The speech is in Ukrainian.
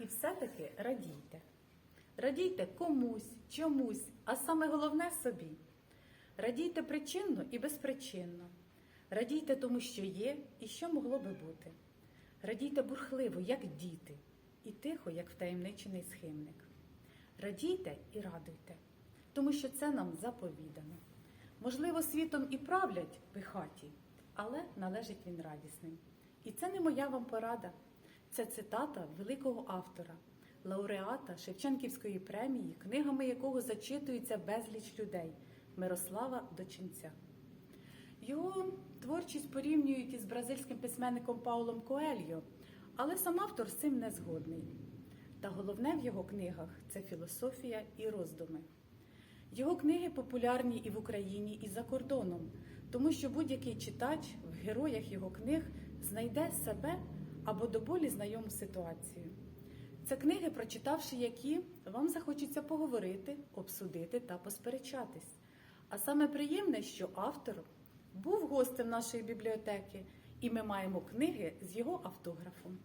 і все-таки радійте. Радійте комусь, чомусь, а саме головне собі. Радійте причинно і безпричинно. Радійте тому, що є і що могло би бути. Радійте бурхливо, як діти, і тихо, як втаємничений схимник. Радійте і радуйте, тому що це нам заповідано. Можливо, світом і правлять пихаті, але належить він радісним. І це не моя вам порада. Це цитата великого автора, лауреата Шевченківської премії, книгами якого зачитується безліч людей Мирослава Дочинця. Його творчість порівнюють із бразильським письменником Паулом Коельо, але сам автор з цим не згодний. Та головне в його книгах це філософія і роздуми. Його книги популярні і в Україні, і за кордоном, тому що будь-який читач в героях його книг знайде себе або до болі знайому ситуацію. Це книги, прочитавши які, вам захочеться поговорити, обсудити та посперечатись. А саме приємне, що автор був гостем нашої бібліотеки, і ми маємо книги з його автографом.